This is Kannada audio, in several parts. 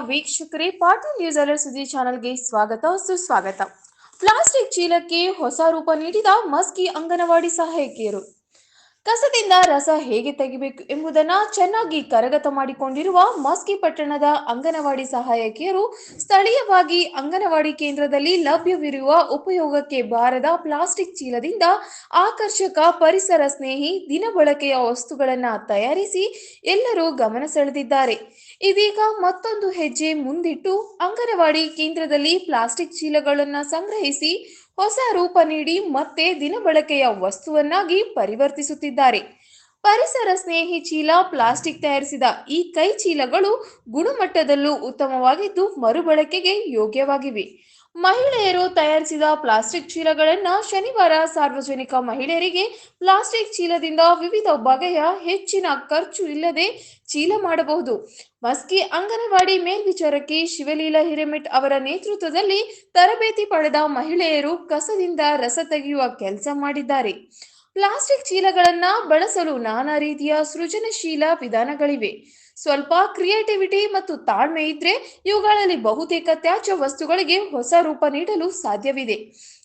ವೀಕ್ಷಕರೇ, ಪಾಟೀಲ್ ಅಲರ್ ಸುದ್ದಿ ಚಾನೆಲ್ಗೆ ಸ್ವಾಗತ, ಸುಸ್ವಾಗತ. ಪ್ಲಾಸ್ಟಿಕ್ ಚೀಲಕ್ಕೆ ಹೊಸ ರೂಪ ನೀಡಿದ ಮಸ್ಕಿ ಅಂಗನವಾಡಿ ಸಹಾಯಕಿಯರು. ಕಸದಿಂದ ರಸ ಹೇಗೆ ತೆಗಿಬೇಕು ಎಂಬುದನ್ನ ಚೆನ್ನಾಗಿ ಕರಗತ ಮಾಡಿಕೊಂಡಿರುವ ಮಸ್ಕಿ ಪಟ್ಟಣದ ಅಂಗನವಾಡಿ ಸಹಾಯಕಿಯರು ಸ್ಥಳೀಯವಾಗಿ ಅಂಗನವಾಡಿ ಕೇಂದ್ರದಲ್ಲಿ ಲಭ್ಯವಿರುವ ಉಪಯೋಗಕ್ಕೆ ಬಾರದ ಪ್ಲಾಸ್ಟಿಕ್ ಚೀಲದಿಂದ ಆಕರ್ಷಕ ಪರಿಸರ ಸ್ನೇಹಿ ದಿನ ಬಳಕೆಯ ವಸ್ತುಗಳನ್ನು ತಯಾರಿಸಿ ಎಲ್ಲರೂ ಗಮನ ಸೆಳೆದಿದ್ದಾರೆ. ಇದೀಗ ಮತ್ತೊಂದು ಹೆಜ್ಜೆ ಮುಂದಿಟ್ಟು ಅಂಗನವಾಡಿ ಕೇಂದ್ರದಲ್ಲಿ ಪ್ಲಾಸ್ಟಿಕ್ ಚೀಲಗಳನ್ನು ಸಂಗ್ರಹಿಸಿ ಹೊಸ ರೂಪ ನೀಡಿ ಮತ್ತೆ ದಿನಬಳಕೆಯ ವಸ್ತುವನ್ನಾಗಿ ಪರಿವರ್ತಿಸುತ್ತಿದ್ದಾರೆ. ಪರಿಸರ ಸ್ನೇಹಿ ಚೀಲ ಪ್ಲಾಸ್ಟಿಕ್ ತಯಾರಿಸಿದ ಈ ಕೈ ಚೀಲಗಳು ಗುಣಮಟ್ಟದಲ್ಲೂ ಉತ್ತಮವಾಗಿದ್ದು ಮರುಬಳಕೆಗೆ ಯೋಗ್ಯವಾಗಿವೆ. ಮಹಿಳೆಯರು ತಯಾರಿಸಿದ ಪ್ಲಾಸ್ಟಿಕ್ ಚೀಲಗಳನ್ನು ಶನಿವಾರ ಸಾರ್ವಜನಿಕ ಮಹಿಳೆಯರಿಗೆ ಪ್ಲಾಸ್ಟಿಕ್ ಚೀಲದಿಂದ ವಿವಿಧ ಬಗೆಯ ಹೆಚ್ಚಿನ ಖರ್ಚು ಇಲ್ಲದೆ ಚೀಲ ಮಾಡಬಹುದು. ಮಸ್ಕಿ ಅಂಗನವಾಡಿ ಮೇಲ್ವಿಚಾರಕಿ ಶಿವಲೀಲಾ ಹಿರೇಮಿಟ್ ಅವರ ನೇತೃತ್ವದಲ್ಲಿ ತರಬೇತಿ ಪಡೆದ ಮಹಿಳೆಯರು ಕಸದಿಂದ ರಸ ತೆಗೆಯುವ ಕೆಲಸ ಮಾಡಿದ್ದಾರೆ. ಪ್ಲಾಸ್ಟಿಕ್ ಚೀಲಗಳನ್ನ ಬಳಸಲು ನಾನಾ ರೀತಿಯ ಸೃಜನಶೀಲ ವಿಧಾನಗಳಿವೆ. ಸ್ವಲ್ಪ ಕ್ರಿಯೇಟಿವಿಟಿ ಮತ್ತು ತಾಳ್ಮೆ ಇದ್ರೆ ಇವುಗಳಲ್ಲಿ ಬಹುತೇಕ ತ್ಯಾಜ್ಯ ವಸ್ತುಗಳಿಗೆ ಹೊಸ ರೂಪ ನೀಡಲು ಸಾಧ್ಯವಿದೆ.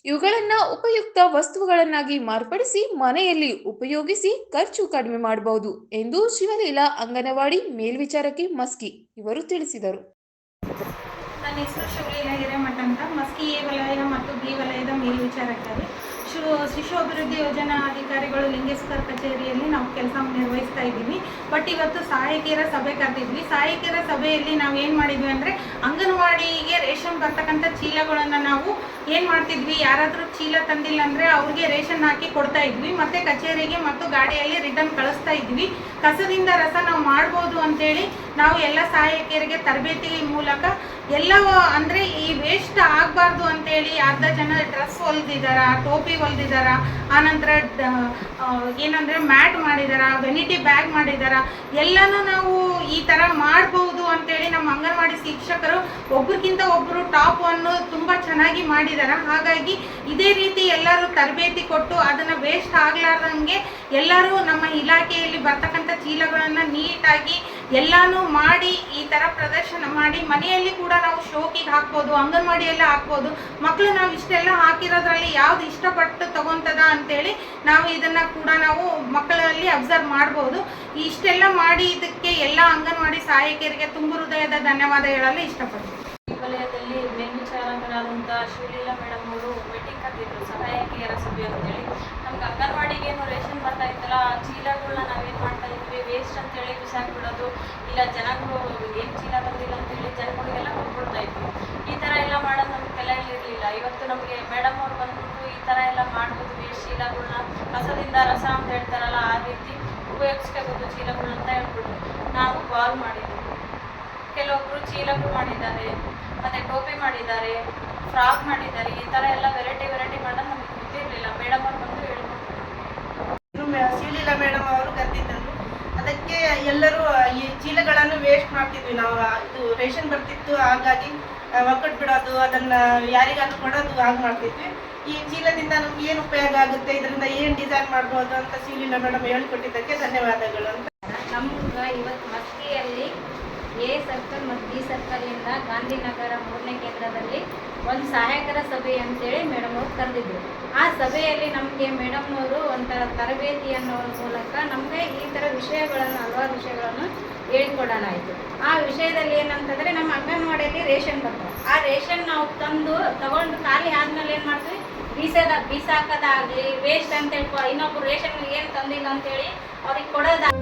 ಇವುಗಳನ್ನ ಉಪಯುಕ್ತ ವಸ್ತುಗಳನ್ನಾಗಿ ಮಾರ್ಪಡಿಸಿ ಮನೆಯಲ್ಲಿ ಉಪಯೋಗಿಸಿ ಖರ್ಚು ಕಡಿಮೆ ಮಾಡಬಹುದು ಎಂದು ಶಿವಲೀಲಾ ಅಂಗನವಾಡಿ ಮೇಲ್ವಿಚಾರಕಿ ಮಸ್ಕಿ ಇವರು ತಿಳಿಸಿದರು. ನನ್ನ ಹೆಸರು ಶಿವಲೀಲಾ ಹಿರೇಮಠ ಅಂತ. ಮಸ್ಕಿ ಎ ವಲಯ ಮತ್ತು ಬಿ ವಲಯದ ಮೇಲ್ವಿಚಾರಕಾರಿ. ಶಿಶು ಅಭಿವೃದ್ಧಿ ಯೋಜನಾ ಅಧಿಕಾರಿಗಳು ಲಿಂಗೇಶ್ವರ ಕಚೇರಿಯಲ್ಲಿ ನಾವು ಕೆಲಸ ನಿರ್ವಹಿಸ್ತಾ ಇದ್ದೀವಿ. ಬಟ್ ಇವತ್ತು ಸಹಾಯಕಿಯರ ಸಭೆ ಕರೆದಿದ್ವಿ. ಸಹಾಯಕಿಯರ ಸಭೆಯಲ್ಲಿ ನಾವು ಏನು ಮಾಡಿದ್ವಿ ಅಂದರೆ ಅಂಗನವಾಡಿಗೆ ರೇಷನ್ ಬರ್ತಕ್ಕಂಥ ಚೀಲಗಳನ್ನು ನಾವು ಏನು ಮಾಡ್ತಿದ್ವಿ? ಯಾರಾದರೂ ಚೀಲ ತಂದಿಲ್ಲ ಅಂದರೆ ಅವ್ರಿಗೆ ರೇಷನ್ ಹಾಕಿ ಕೊಡ್ತಾ ಇದ್ವಿ. ಮತ್ತು ಕಚೇರಿಗೆ ಮತ್ತು ಗಾಡಿಯಲ್ಲಿ ರಿಟರ್ನ್ ಕಳಿಸ್ತಾ ಇದ್ವಿ. ಕಸದಿಂದ ರಸ ನಾವು ಮಾಡ್ಬೋದು ಅಂತೇಳಿ ನಾವು ಎಲ್ಲ ಸಹಾಯಕಿಯರಿಗೆ ತರಬೇತಿ ಮೂಲಕ ಎಲ್ಲ ಅಂದರೆ ಈ ವೇಸ್ಟ್ ಆಗಬಾರ್ದು ಅಂತೇಳಿ ಅರ್ಧ ಜನ ಡ್ರೆಸ್ ಹೊಲ್ದಿದಾರ, ಟೋಪಿ ಹೊಲ್ದಿದಾರ, ಆನಂತರ ಏನಂದರೆ ಮ್ಯಾಟ್ ಮಾಡಿದಾರ ವೆನಿಟಿ ಬ್ಯಾಗ್ ಮಾಡಿದಾರ, ಎಲ್ಲನೂ ನಾವು ಈ ಥರ ಮಾಡ್ಬೋದು ಅಂತೇಳಿ ನಮ್ಮ ಅಂಗನವಾಡಿ ಶಿಕ್ಷಕರು ಒಬ್ರಿಗಿಂತ ಒಬ್ಬರು ಟಾಪ್ ಅನ್ನು ತುಂಬ ಚೆನ್ನಾಗಿ ಮಾಡಿದಾರ. ಹಾಗಾಗಿ ಇದೇ ರೀತಿ ಎಲ್ಲರೂ ತರಬೇತಿ ಕೊಟ್ಟು ಅದನ್ನು ವೇಸ್ಟ್ ಆಗ್ಲಾರ್ದಂಗೆ ಎಲ್ಲರೂ ನಮ್ಮ ಇಲಾಖೆಯಲ್ಲಿ ಬರ್ತಕ್ಕಂಥ ಚೀಲಗಳನ್ನು ನೀಟಾಗಿ ಎಲ್ಲಾನು ಮಾಡಿ, ಈ ಥರ ಪ್ರದರ್ಶನ ಮಾಡಿ, ಮನೆಯಲ್ಲಿ ಕೂಡ ನಾವು ಶೋಕಿಗೆ ಹಾಕ್ಬೋದು ಅಂಗನವಾಡಿಯಲ್ಲೇ ಹಾಕ್ಬೋದು ಮಕ್ಕಳು ನಾವು ಇಷ್ಟೆಲ್ಲ ಹಾಕಿರೋದ್ರಲ್ಲಿ ಯಾವ್ದು ಇಷ್ಟಪಟ್ಟು ತಗೊಂತದ ಅಂತೇಳಿ ನಾವು ಇದನ್ನ ಕೂಡ ನಾವು ಮಕ್ಕಳಲ್ಲಿ ಅಬ್ಸರ್ವ್ ಮಾಡ್ಬೋದು. ಇಷ್ಟೆಲ್ಲ ಮಾಡಿ ಇದಕ್ಕೆ ಎಲ್ಲ ಅಂಗನವಾಡಿ ಸಹಾಯಕಿಯರಿಗೆ ತುಂಬ ಹೃದಯದ ಧನ್ಯವಾದ ಹೇಳಲು ಇಷ್ಟಪಡ್ತೀನಿ. ವಲಯದಲ್ಲಿ ಮೇಲ್ವಿಚಾರಕರಾದಂಥ ಮೇಡಮ್ ಅವರು ಮೀಟಿಂಗ್ ಕರೆದಿದ್ರು ಸಹಾಯಕಿಯರ ಸಭೆ ಅಂತೇಳಿ. ನಮ್ಗೆ ಅಂಗನವಾಡಿಗೆ ಏನು ರೇಷನ್ ಬರ್ತಾ ಇತ್ತಲ್ಲ ಆ ಚೀಲಗಳನ್ನ ನಾವೇನು ಮಾಡ್ತಾ ಇದ್ವಿ ಅಂತೇಳಿ ಬಿಸಾಕ್ಬಿಡೋದು, ಇಲ್ಲ ಜನಗಳು ಏನು ಚೀಲ ಬಂದಿಲ್ಲ ಅಂತ ಹೇಳಿ ಜನಗಳಿಗೆಲ್ಲ ಕೊಟ್ಬಿಡ್ತಾ ಇದ್ವಿ. ಈ ಥರ ಎಲ್ಲ ಮಾಡೋದು ನಮ್ಗೆ ತಲೆಯಲ್ಲಿ ಇರ್ಲಿಲ್ಲ ಇವತ್ತು ನಮಗೆ ಮೇಡಮ್ ಅವ್ರು ಬಂದ್ಬಿಟ್ಟು ಈ ಥರ ಎಲ್ಲ ಮಾಡ್ಬೋದು ವೇಸ್ಟ್ ಚೀಲಗಳನ್ನ ಕಸದಿಂದ ರಸ ಅಂತ ಹೇಳ್ತಾರಲ್ಲ, ಆ ರೀತಿ ಉಪಯೋಗಿಸ್ಕೋಬೋದು ಚೀಲಗಳನ್ನ ಅಂತ ಹೇಳ್ಬಿಟ್ಟು ನಾವು ಕಾಲ್ ಮಾಡಿದ್ವಿ. ಕೆಲವೊಬ್ರು ಚೀಲಗಳು ಮಾಡಿದ್ದಾರೆ, ಮತ್ತೆ ಟೋಪಿ ಮಾಡಿದ್ದಾರೆ, ಫ್ರಾಕ್ ಮಾಡಿದ್ದಾರೆ, ಈ ಥರ ಎಲ್ಲ ವೆರೈಟಿ ವೆರೈಟಿ ಮಾಡೋದು ನಮಗೆ ಗೊತ್ತಿರಲಿಲ್ಲ. ಮೇಡಮ್ ಅವ್ರು ಬಂದು ಹೇಳ್ಬೋದು ಸೀಲಿಲ್ಲ ಮೇಡಮ್ ಅವರು ಕರೆದಿದ್ದರು ಅದಕ್ಕೆ ಎಲ್ಲರೂ ಈ ಚೀಲಗಳನ್ನು ವೇಸ್ಟ್ ಮಾಡ್ತಿದ್ವಿ. ನಾವು ಇದು ರೇಷನ್ ಬರ್ತಿತ್ತು, ಹಾಗಾಗಿ ಒಕ್ಕಟ್ಟು ಬಿಡೋದು, ಅದನ್ನ ಯಾರಿಗಾದ್ರೂ ಕೊಡೋದು ಹಾಗೆ ಮಾಡ್ತಿದ್ವಿ. ಈ ಚೀಲದಿಂದ ನಮ್ಗೆ ಏನು ಉಪಯೋಗ ಆಗುತ್ತೆ? ಇದರಿಂದ ಏನು ಡಿಸೈನ್ ಮಾಡ್ಬೋದು ಅಂತ ಸೀಲಿನ ಮೇಡಮ್ ಹೇಳ್ಕೊಟ್ಟಿದ್ದಕ್ಕೆ ಧನ್ಯವಾದಗಳು ಅಂತ. ನಮ್ಗ ಇವತ್ತು ಮಸ್ಕಿಯಲ್ಲಿ ಎ ಸರ್ಕಲ್ ಮತ್ತು ಬಿ ಸರ್ಕಲಿಂದ ಗಾಂಧಿನಗರ ಮೂರನೇ ಕೇಂದ್ರದಲ್ಲಿ ಒಂದು ಸಹಾಯಕರ ಸಭೆ ಅಂತೇಳಿ ಮೇಡಮ್ ಅವರು ಕರೆದಿದ್ರು. ಆ ಸಭೆಯಲ್ಲಿ ನಮಗೆ ಮೇಡಮ್ನವರು ಒಂಥರ ತರಬೇತಿ ಅನ್ನೋ ಮೂಲಕ ನಮಗೆ ಈ ಥರ ವಿಷಯಗಳನ್ನು, ಹಲವಾರು ವಿಷಯಗಳನ್ನು ಹೇಳ್ಕೊಡಲಾಯಿತು. ಆ ವಿಷಯದಲ್ಲಿ ಏನಂತಂದರೆ ನಮ್ಮ ಅಂಗನವಾಡಿಯಲ್ಲಿ ರೇಷನ್ ಬರ್ತದೆ ಆ ರೇಷನ್ ನಾವು ತಂದು ತಗೊಂಡು ಖಾಲಿ ಆದಮೇಲೆ ಏನು ಮಾಡ್ತೀವಿ? ಬೀಸದ, ಬೀಸಾಕೋದಾಗಲಿ ವೇಸ್ಟ್ ಅಂತೇಳಿ ಇನ್ನೊಬ್ರು ರೇಷನ್ ಏನು ತಂದಿಲ್ಲ ಅಂತೇಳಿ ಅವ್ರಿಗೆ ಕೊಡೋದಾಗಲಿ.